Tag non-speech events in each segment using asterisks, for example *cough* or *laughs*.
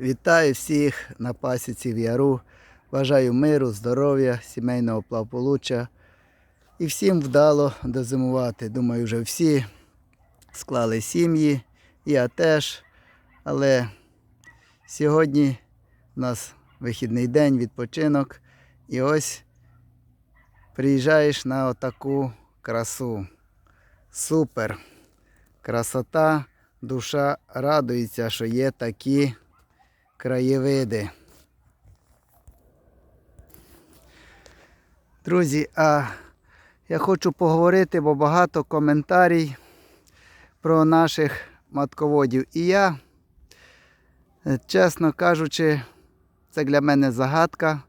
Вітаю всіх на пасіці в яру. Бажаю миру, здоров'я, сімейного благополуччя. І всім вдало дозимувати. Думаю, вже всі склали сім'ї, я теж. Але сьогодні у нас вихідний день, відпочинок. І ось приїжджаєш на отаку красу. Супер! Красота, душа радується, що є такі краєвиди. Друзі, а я хочу поговорити, бо багато коментарів про наших матководів. І я, чесно кажучи, це для мене загадка.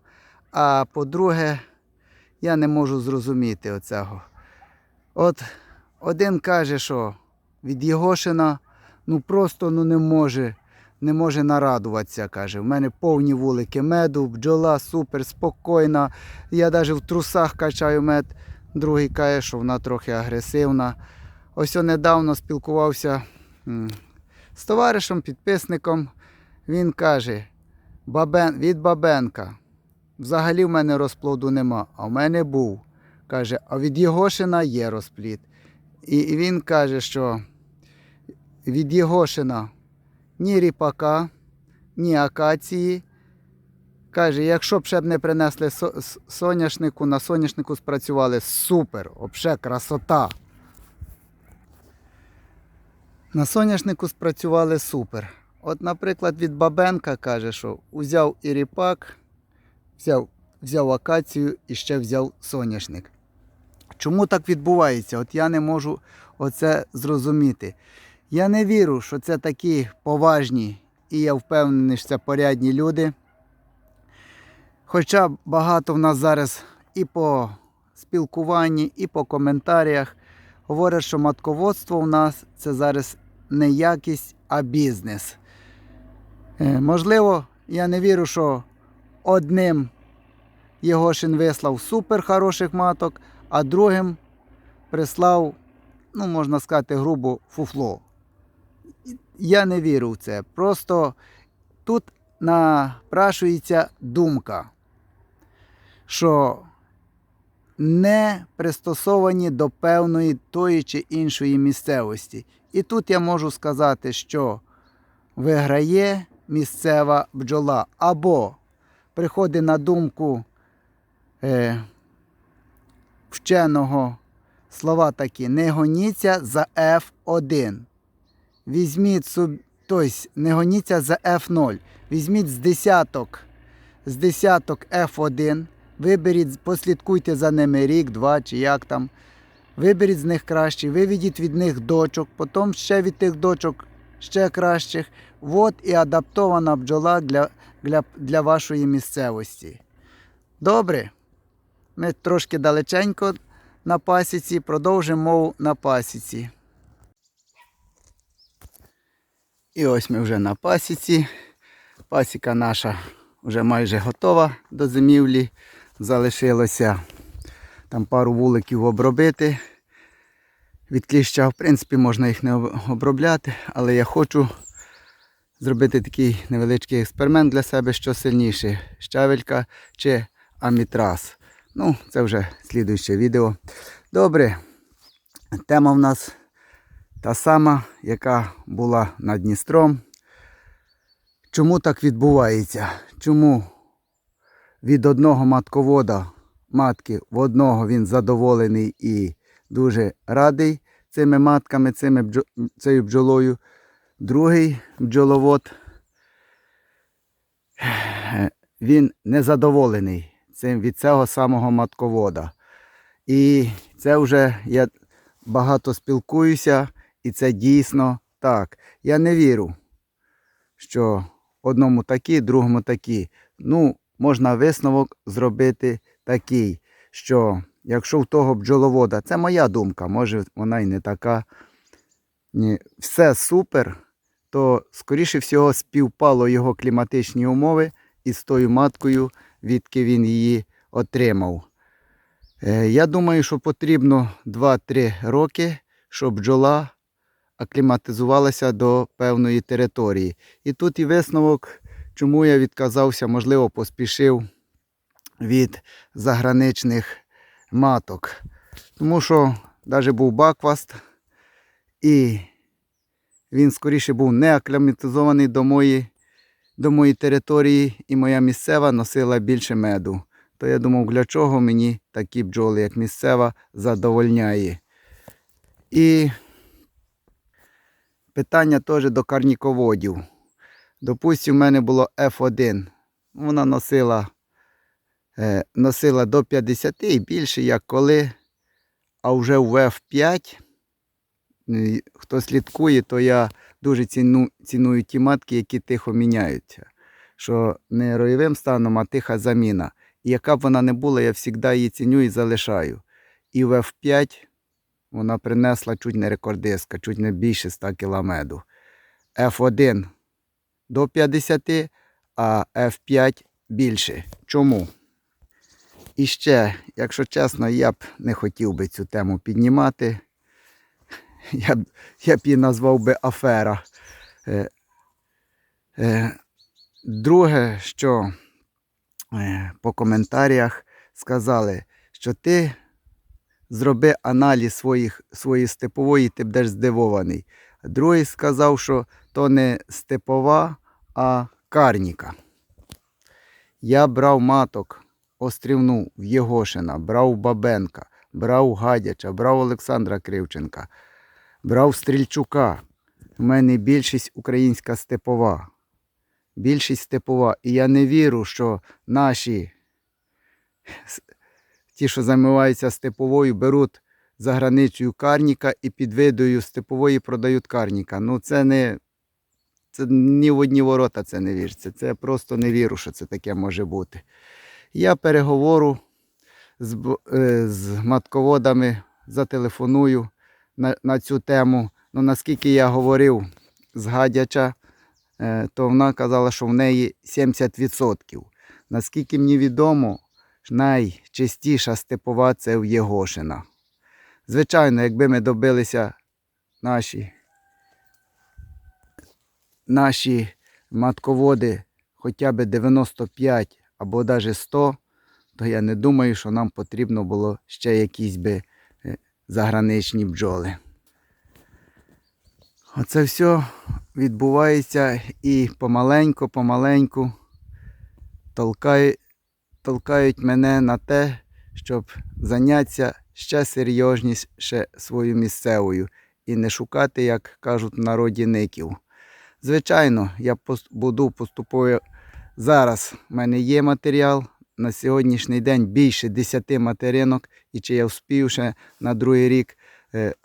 А по-друге, я не можу зрозуміти оцього. От один каже, що від Єгошина ну просто ну, не може не може нарадуватися. Каже, в мене повні вулики меду, бджола супер, спокійна. Я навіть в трусах качаю мед. Другий каже, що вона трохи агресивна. Ось я недавно спілкувався з товаришем, підписником. Він каже, Бабен, від Бабенка. Взагалі в мене розплоду нема, а в мене був. Каже, а від Єгошина є розплід. І, він каже, що від Єгошина ні ріпака, ні акації. Каже, якщо б ще б не принесли соняшнику, на соняшнику спрацювали супер, взагалі красота. На соняшнику спрацювали супер. От, наприклад, від Бабенка каже, що узяв і ріпак, взяв, взяв акацію і ще взяв соняшник. Чому так відбувається? От я не можу оце зрозуміти. Я не вірю, що це такі поважні, і я впевнений, що це порядні люди. Хоча багато в нас зараз і по спілкуванні, і по коментарях говорять, що матководство в нас це зараз не якість, а бізнес. Е, Можливо, я не вірю, що одним Єгошин вислав супер хороших маток, а другим прислав, ну, можна сказати, грубо фуфло. Я не вірю в це. Просто тут напрашується думка, що не пристосовані до певної тої чи іншої місцевості. І тут я можу сказати, що виграє місцева бджола або приходить на думку е, вченого слова такі: не гоніться за F1. Візьміть суб... тобто, не гоніться за F0. Візьміть з десяток, з десяток F1, виберіть, послідкуйте за ними рік, два чи як там. Виберіть з них кращі, виведіть від них дочок, потім ще від тих дочок ще кращих. От і адаптована бджола для, для, для вашої місцевості. Добре. Ми трошки далеченько на пасіці, продовжимо мову на пасіці. І ось ми вже на пасіці. Пасіка наша вже майже готова до зимівлі. Залишилося там пару вуликів обробити. Від кліща, в принципі, можна їх не обробляти, але я хочу зробити такий невеличкий експеримент для себе, що сильніше щавелька чи амітрас. Ну, це вже слідуюче відео. Добре. Тема в нас та сама, яка була над Дністром. Чому так відбувається? Чому від одного матковода матки в одного він задоволений і дуже радий цими матками, цими бджо... цією бджолою. Другий бджоловод він незадоволений цим від цього самого матковода. І це вже я багато спілкуюся, і це дійсно так. Я не вірю, що одному такі, другому такі. Ну, можна висновок зробити такий, що якщо в того бджоловода, це моя думка, може вона і не така, ні, все супер, то, скоріше всього, співпало його кліматичні умови із тою маткою, відки він її отримав. Е, Я думаю, що потрібно 2-3 роки, щоб бджола акліматизувалася до певної території. І тут і висновок, чому я відказався, можливо, поспішив від заграничних маток. Тому що навіть був бакваст, і він скоріше був не акліматизований до моєї, до моєї території, і моя місцева носила більше меду. То я думав, для чого мені такі бджоли, як місцева, задовольняє. І питання теж до карніководів. Допустим, в мене було F1. Вона носила, е, носила до 50 і більше, як коли. А вже в F5, е, хто слідкує, то я дуже ціну, ціную ті матки, які тихо міняються. Що не роєвим станом, а тиха заміна. І яка б вона не була, я завжди її ціню і залишаю. І в F5 вона принесла чуть не рекордистка, чуть не більше 100 кг меду. F1 до 50, а F5 більше. Чому? І ще, якщо чесно, я б не хотів би цю тему піднімати. *laughs* Я б, я б її назвав би афера. Е, е, друге, що е, по коментарях сказали, що ти зроби аналіз своїх, своєї степової, ти будеш здивований. Другий сказав, що то не степова, а карніка. Я брав маток Острівну в Єгошина, брав Бабенка, брав Гадяча, брав Олександра Кривченка, брав Стрільчука. У мене більшість українська степова. Більшість степова. І я не вірю, що наші, ті, що займаються степовою, беруть за границею карніка і під видою степової продають карніка. Ну це не. Це ні в одні ворота це не віриться. Це просто не вірю, що це таке може бути. Я переговору з, е, з матководами зателефоную на, на цю тему. Ну, наскільки я говорив з Гадяча, е, то вона казала, що в неї 70%. Наскільки мені відомо, найчастіша степова це в Єгошина. Звичайно, якби ми добилися наші, наші матководи хоча б 95 або навіть 100, то я не думаю, що нам потрібно було ще якісь би е, заграничні бджоли. Оце все відбувається і помаленьку, помаленьку толкають, мене на те, щоб зайнятися ще серйозніше свою місцевою і не шукати, як кажуть в народі, ників. Звичайно, я буду поступово. Зараз в мене є матеріал. На сьогоднішній день більше 10 материнок, і чи я вспів ще на другий рік е,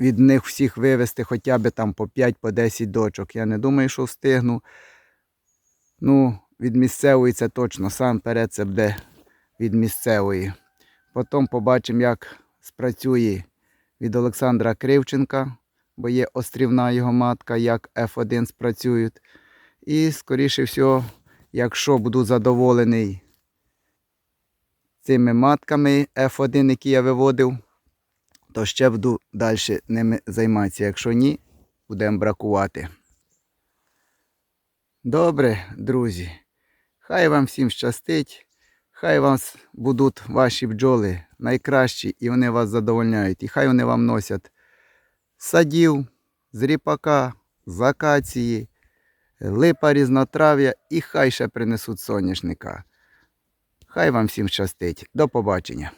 від них всіх вивезти хоча б там по 5 по 10 дочок. Я не думаю, що встигну. Ну, від місцевої це точно, сам перед це буде від місцевої. Потім побачимо, як спрацює від Олександра Кривченка, бо є острівна його матка, як F1 спрацюють. І, скоріше всього, якщо буду задоволений цими матками F1, які я виводив, то ще буду далі ними займатися. Якщо ні, будемо бракувати. Добре, друзі. Хай вам всім щастить. Хай вас будуть ваші бджоли найкращі і вони вас задовольняють. І хай вони вам носять садів, з ріпака, з акації, липа різнотрав'я і хай ще принесуть соняшника. Хай вам всім щастить. До побачення.